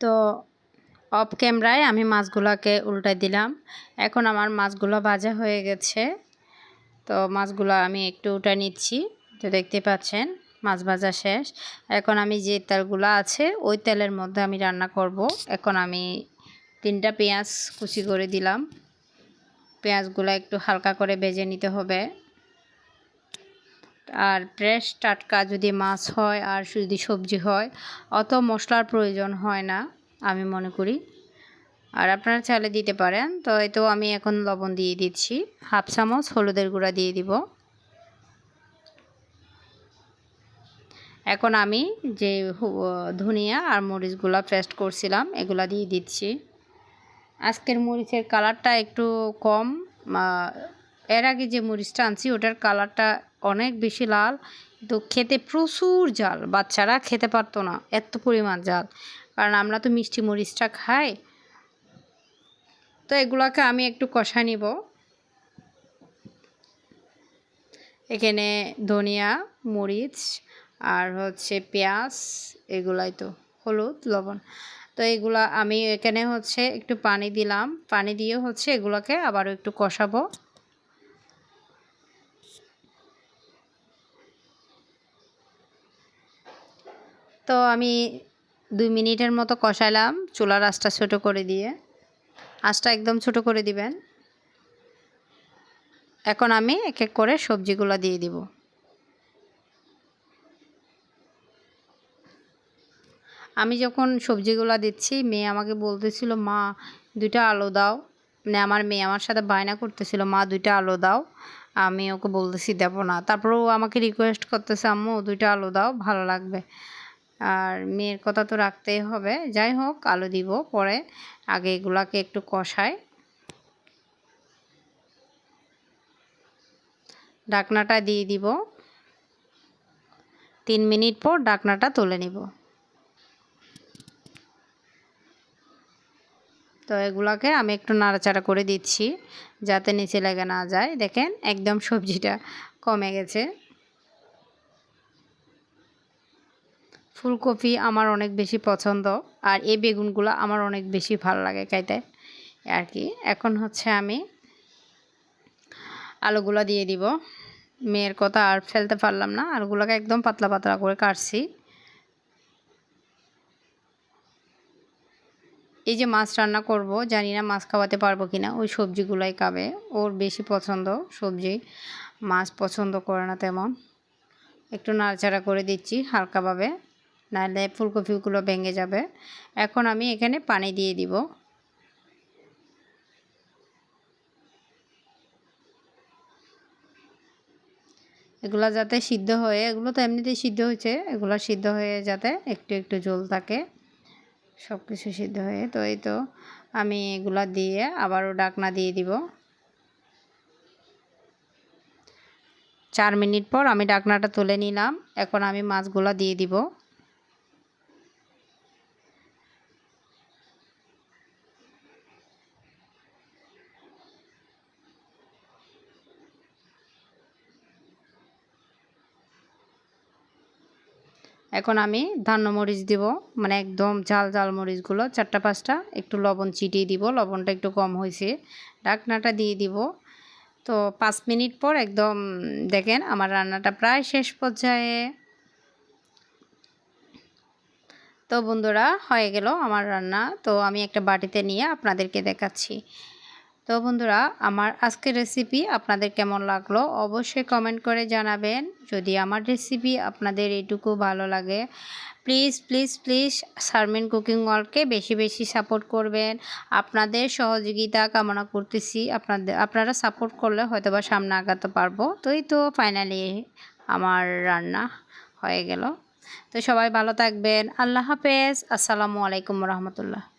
তো অফ ক্যামেরায় আমি মাছগুলোকে উল্টাই দিলাম। এখন আমার মাছগুলো ভাজা হয়ে গেছে। তো মাছগুলো আমি একটু উঠে নিচ্ছি। তো দেখতে পাচ্ছেন, মাছ ভাজা শেষ। এখন আমি যে তেলগুলো আছে, ওই তেলের মধ্যে আমি রান্না করব। এখন আমি তিনটা পেঁয়াজ কুচি করে দিলাম। পেঁয়াজগুলো একটু হালকা করে ভেজে নিতে হবে। আর ফ্রেশ টাটকা যদি মাছ হয় আর যদি সবজি হয়, অত মশলার প্রয়োজন হয় না, আমি মনে করি। আর আপনারা চালে দিতে পারেন, তো এই তো আমি এখন লবণ দিয়ে দিচ্ছি। হাফ চামচ হলুদের গুঁড়া দিয়ে দিব। এখন আমি যে ধনিয়া আর মরিচগুলো পেস্ট করছিলাম, এগুলা দিয়ে দিচ্ছি। আজকের মরিচের কালারটা একটু কম এর আগে যে মরিচটা আনছি, ওটার কালারটা অনেক বেশি লাল। তো খেতে প্রচুর জাল বাচ্চারা খেতে পারতো না, এত পরিমাণ জাল কারণ আমরা তো মিষ্টি মরিচটা খাই। তো এগুলোকে আমি একটু কষা নিব। এখানে ধনিয়া, মরিচ আর হচ্ছে পেঁয়াজ, এগুলাই তো, হলুদ, লবণ। তো এগুলা আমি এখানে হচ্ছে একটু পানি দিলাম। পানি দিয়ে হচ্ছে এগুলোকে আবারও একটু কষাবো। তো আমি দুই মিনিটের মতো কষালাম চুলার আঁচটা ছোটো করে দিয়ে। আঁচটা একদম ছোট করে দিবেন। এখন আমি এক এক করে সবজিগুলো দিয়ে দিব। আমি যখন সবজিগুলো দিচ্ছি, মেয়ে আমাকে বলতেছিল, মা, দুইটা আলু দাও। মানে আমার মেয়ে আমার সাথে বায়না করতেছিল, মা, দুইটা আলু দাও। আমি ওকে বলতেছি, দেবো না। তারপরেও আমাকে রিকোয়েস্ট করতেছে, আম্মু, দুইটা আলু দাও, ভালো লাগবে। আর মেয়ের কথা তো রাখতেই হবে। যাই হোক, আলু দিব পরে। আগে এগুলাকে একটু কষায় ডাকনাটা দিয়ে দিব। তিন মিনিট পর ডাকনাটা তুলে নিব। তো এগুলাকে আমি একটু নাড়াচাড়া করে দিচ্ছি, যাতে নিচে লেগে না যায়। দেখেন, একদম সবজিটা কমে গেছে। ফুলকপি আমার অনেক বেশি পছন্দ আর এই বেগুনগুলো আমার অনেক বেশি ভালো লাগে খাইতে আর কি। এখন হচ্ছে আমি আলুগুলো দিয়ে দিব। মেয়ের কথা আর ফেলতে পারলাম না, আলুগুলোকে একদম পাতলা পাতলা করে কাটছি। এই যে মাছ রান্না করব, জানি না মাছ খাওয়াতে পারব কি না ওই সবজিগুলাই খাবে, ওর বেশি পছন্দ সবজি। মাছ পছন্দ করে না তেমন। একটু নাড়াচাড়া করে দিচ্ছি হালকাভাবে। নাহলে ফুলকপিগুলো ভেঙে যাবে। এখন আমি এখানে পানি দিয়ে দিব। এগুলো যাতে সিদ্ধ হয়ে, এগুলো তো এমনিতেই সিদ্ধ হয়েছে, এগুলো সিদ্ধ হয়ে যাতে একটু একটু জল থাকে সব কিছু সিদ্ধ হয়ে। তো এই তো আমি এগুলা দিয়ে আবারও ডাকনা দিয়ে দিব। চার মিনিট পর আমি ডাকনাটা তুলে নিলাম। এখন আমি মাছগুলো দিয়ে দিব। এখন আমি মরিচ দিব মানে একদম ঝাল ঝাল মরিচগুলো, চারটা পাঁচটা, একটু লবণ চিটিয়ে দিব, লবণটা একটু কম হয়েছে। ডাকনাটা দিয়ে দিব। তো পাঁচ মিনিট পর একদম, দেখেন আমার রান্নাটা প্রায় শেষ পর্যায়ে। তো বন্ধুরা, হয়ে গেল আমার রান্না। তো আমি একটা বাটিতে নিয়ে আপনাদেরকে দেখাচ্ছি। তো বন্ধুরা, আমার আজকের রেসিপি আপনাদের কেমন লাগল অবশ্যই কমেন্ট করে জানাবেন। যদি আমার রেসিপি আপনাদের এটুকু ভালো লাগে please please please Sarmen cooking ওয়ার্ল্ডকে বেশি বেশি সাপোর্ট করবেন। আপনাদের সহযোগিতা কামনা করতেছি। আপনাদের, আপনারা সাপোর্ট করলে হয়তো বা সামনে আগাতে পারব। তো এই তো ফাইনালি আমার রান্না হয়ে গেল। তো সবাই ভালো থাকবেন। আল্লাহ হাফেজ। আসসালামু আলাইকুম রহমতুল্লাহ।